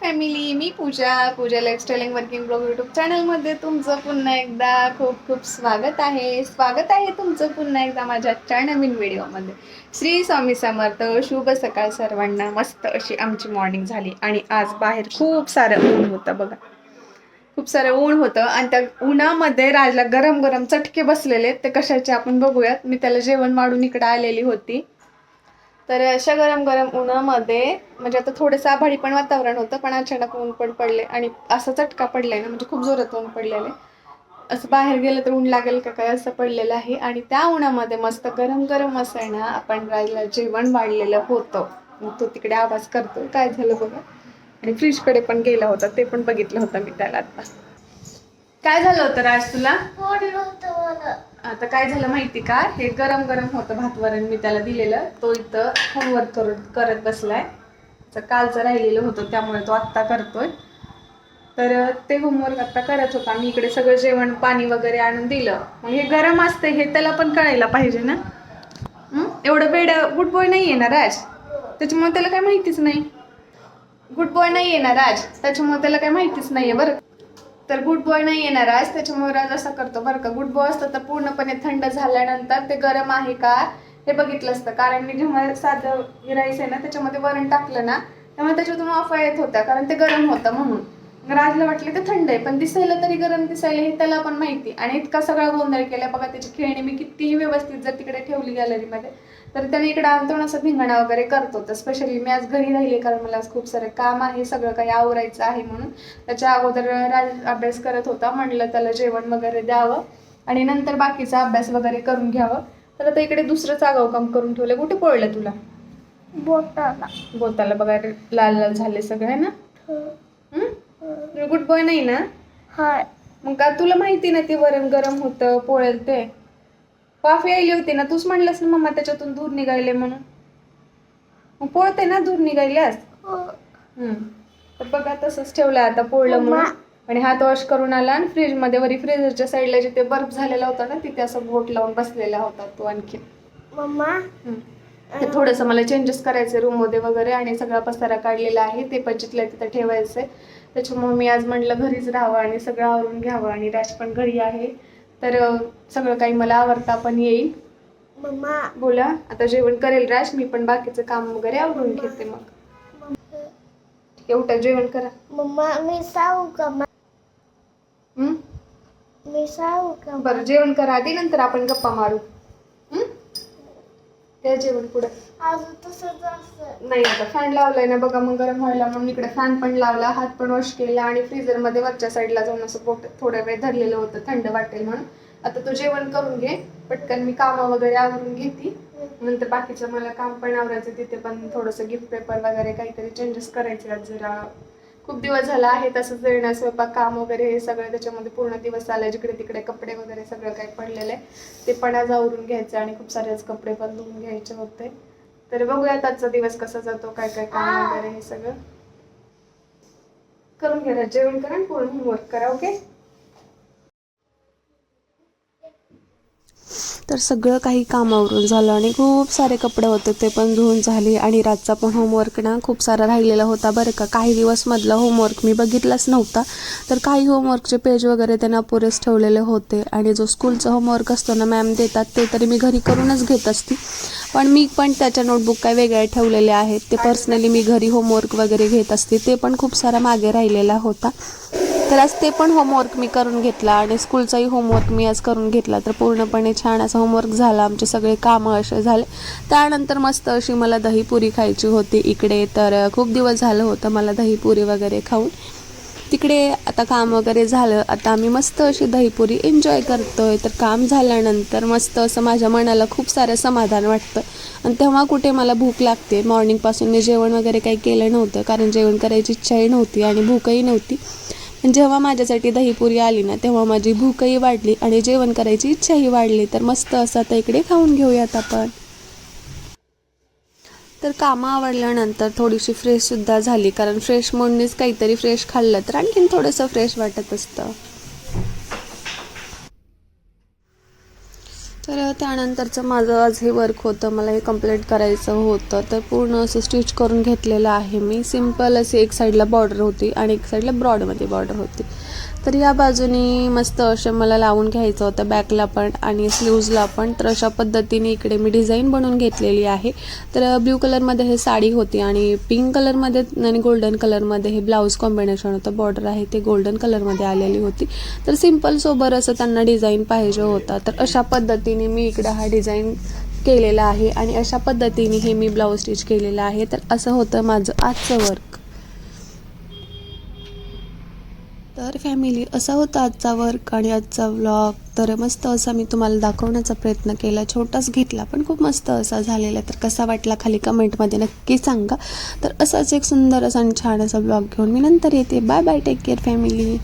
Family मी Pooja Pooja lifestyling working blog YouTube चॅनलमध्ये तुमचं पुन्हा एकदा खूप खूप स्वागत आहे. स्वागत आहे तुमचं पुन्हा एकदा माझ्या आजच्या नवीन व्हिडिओमध्ये श्री स्वामी समर्थ शुभ सकाळ सर्वांना. मस्त अशी आमची मॉर्निंग झाली. आणि आज बाहेर खूप सारं ऊन होतं बघा. खूप सारं ऊन होतं. आणि त्या उन्हामध्ये राजला गरम गरम चटके बसलेले ते कशाचे आपण बघूयात. मी त्याला जेवण वाढून इकडे आलेली होती. तर अशा गरम गरम उन्हामध्ये म्हणजे आता थोडंसं आभाळी पण वातावरण होतं पण अचानक ऊन पण पडले आणि असा चटका पडलाय ना म्हणजे खूप जोरात ऊन पडलेलं आहे. असं बाहेर गेलं तर ऊन लागेल का काय असं पडलेलं आहे. आणि त्या उन्हामध्ये मस्त गरम गरम असं आहे ना आपण राजला जेवण वाढलेलं होतं. मग तो तिकडे आवाज करतो काय झालं बघा. आणि फ्रीजकडे पण गेला होता ते पण बघितलं होतं मी त्याला आता. काय झालं होतं राज तुला? आता काय झालं माहिती का? हे गरम गरम होतं भातवरण मी त्याला दिलेलं. तो इथं होमवर्क करत करत बसलाय. तर कालचं राहिलेलं होतं त्यामुळे तो आत्ता करतोय. तर ते होमवर्क आत्ता करत होता. मी इकडे सगळं जेवण पाणी वगैरे आणून दिलं. मग हे गरम असते हे त्याला पण कळायला पाहिजे ना? एवढं बेड गुड बॉय नाही आहे ना राज? त्याच्यामुळे त्याला काय माहितीच नाही. गुड बॉय नाही आहे ना राज? त्याच्यामुळे त्याला काय माहितीच नाही आहे बरं. तर गुड बॉय नाही येणार आज. त्याच्यामुळे राज असं करतो बरं का. गुड बॉय असतं तर पूर्णपणे थंड झाल्यानंतर ते गरम आहे का? हे बघितलं असतं. कारण मी जेव्हा साधं राईस आहे ना त्याच्यामध्ये वरण टाकलं ना त्यामुळे त्याच्यातून वाफा येत होत्या. कारण ते गरम होतं म्हणून. राजला वाटलं ते थंड आहे पण दिसायला तरी गरम दिसायला हे त्याला पण माहिती. आणि इतका सगळा गोंधळ केला बघा त्याची खेळणी मी कितीही व्यवस्थित जर तिकडे ठेवली गॅलरीमध्ये तर त्याने इकडे आणतो असं धिंगाणा वगैरे करतो. तर स्पेशली मी आज घरी राहिले कारण मला आज खूप सारं काम आहे सगळं काही आवरायचं आहे म्हणून. त्याच्या अगोदर राज अभ्यास करत होता म्हणलं त्याला जेवण वगैरे द्यावं आणि नंतर बाकीचा अभ्यास वगैरे करून घ्यावं. तर आता इकडे दुसरंच आगाव काम करून ठेवलं. कुठे पडलं तुला? बोटाला. बोताला बघा लाल लाल झाले सगळे ना? गुड बॉय नाही ना? हाय. मग का तुला माहिती ना ते वरण गरम होतं पोळेल ते? वाफ यायली होती ना तूच म्हणलंस ना मम्मा त्याच्यातून दूर निघायले म्हणून. मग पोळते ना दूर निघायल्यास? हम्म. तर बघा तसंच ठेवलं आता पोळलं म्हणून. आणि हात वॉश करून आला आणि फ्रीजमध्ये वरी फ्रीजरच्या साईडला जिथे बर्फ झालेला होता ना तिथे असं बोट लावून बसलेला होता तो आणखी मम्मा. ते थोडंसं मला चेंजेस करायचे रूममध्ये वगैरे आणि सगळा पसारा काढलेला आहे ते पण जिथल्या तिथं ठेवायचंय. त्याच्यामुळे मी आज म्हटलं घरीच राहावं आणि सगळं आवरून घ्यावं आणि राज पण घरी आहे. तर सगळं काही मला आवडता पण येईल. मम्मा बोला आता जेवण करेल राज मी पण बाकीचं काम वगैरे आवरून घेते मग. ठीक आहे उठा जेवण करा. मम्मा मी सांगू का मा-? मी सांगू का बरं जेवण करा आधी नंतर आपण गप्पा मारू? जेवण पुढे. अजून तसंच असं नाही आता फॅन लावलाय ना बघा मग गरम व्हायला म्हणून इकडे फॅन पण लावला हात पण वॉश केला आणि फ्रीजरमध्ये वरच्या साईडला जाऊन असं पोट थोडा वेळ धरलेलं होतं थंड वाटेल म्हणून. आता तू जेवण करून घे पटकन मी कामं वगैरे आवरून घेते. नंतर बाकीचं मला काम पण आवरायचं तिथे पण थोडंसं गिफ्ट पेपर वगैरे काहीतरी चेंजेस करायचे आहेत जरा. खूप दिवस झाला आहे तसंच येणं स्वयंपाक काम वगैरे हे सगळं त्याच्यामध्ये पूर्ण दिवस चाललं. जिकडे तिकडे कपडे वगैरे सगळं काही पडलेलं आहे. ते पण आज आवरून घ्यायचं आणि खूप सारेच कपडे पण धुवून घ्यायचे होते. तर बघूयात आजचा दिवस कसा जातो काय काय काम वगैरे हे सगळं. करून घ्या जेवण करा पूर्ण होमवर्क करा ओके तर सगळं काही कामावरून झालं आणि खूप सारे कपडे होते ते पण धुवून झाले. आणि रातचा पण होमवर्क ना खूप सारा राहिलेला होता बरं का. काही दिवसमधला होमवर्क मी बघितलाच नव्हता. तर काही होमवर्कचे पेज वगैरे त्यांना पुरेच ठेवलेले होते. आणि जो स्कूलचा होमवर्क असतो ना मॅम देतात ते तरी मी घरी करूनच घेत असते. पण मी पण त्याच्या नोटबुक काय वेगळ्या ठेवलेले आहेत ते पर्सनली मी घरी होमवर्क वगैरे घेत असते ते पण खूप सारा मागे राहिलेला होता. तर आज ते पण होमवर्क मी करून घेतला आणि स्कूलचाही होमवर्क मी आज करून घेतला. तर पूर्णपणे छान असा होमवर्क झाला. आमचे सगळे कामं असे झाले. त्यानंतर मस्त अशी मला दहीपुरी खायची होती इकडे. तर खूप दिवस झालं होतं मला दहीपुरी वगैरे खाऊन. तिकडे आता काम वगैरे झालं. आता आम्ही मस्त अशी दहीपुरी एन्जॉय करतोय. तर काम झाल्यानंतर मस्त असं माझ्या मनाला खूप सारं समाधान वाटतं. आणि तेव्हा कुठे मला भूक लागते. मॉर्निंगपासून मी जेवण वगैरे काही केलं नव्हतं. कारण जेवण करायची इच्छाही नव्हती आणि भूकही नव्हती. जेव्हा माझ्यासाठी दहीपुरी आली ना तेव्हा माझी भूकही वाढली आणि जेवण करायची इच्छाही वाढली. तर मस्त असं आता इकडे खाऊन घेऊयात आपण. तर कामं आवडल्यानंतर थोडीशी फ्रेशसुद्धा झाली. कारण फ्रेश म्हणूनच काहीतरी फ्रेश खाल्लं तर आणखीन थोडंसं फ्रेश वाटत असतं. तर त्यानंतरचं माझं आज हे वर्क होतं. मला हे कंप्लीट करायचं होतं. तर पूर्ण असं स्टिच करून घेतलेलं आहे मी. सिंपल अशी एक साईडला बॉर्डर होती आणि एक साईडला ब्रॉडमध्ये बॉर्डर होती. तर या बाजूनी मस्त असे मला लावून घ्यायचं होतं बॅकला पण आणि स्लीव्जला पण. तर अशा पद्धतीने इकडे मी डिझाईन बनवून घेतलेली आहे. तर ब्ल्यू कलरमध्ये हे साडी होती आणि पिंक कलरमध्ये आणि गोल्डन कलरमध्ये हे ब्लाऊज कॉम्बिनेशन होतं. बॉर्डर आहे ते गोल्डन कलरमध्ये आलेली होती. तर सिंपल सोबर असं त्यांना डिझाईन पाहिजे होता. तर अशा पद्धतीने मी इकडं हा डिझाईन केलेला आहे आणि अशा पद्धतीने हे मी ब्लाऊज स्टिच केलेलं आहे. तर असं होतं माझं आजचं वर्क. तर फॅमिली असा होता आजचा वर्क आणि आजचा व्लॉग तर मस्त असा मी तुम्हाला दाखवण्याचा प्रयत्न केला छोटाच घेतला पण खूप मस्त असा झालेला तर कसा वाटला खाली कमेंटमध्ये नक्की सांगा. तर असाच एक सुंदर असा आणि छान असा ब्लॉग घेऊन मी नंतर येते. Bye bye take care family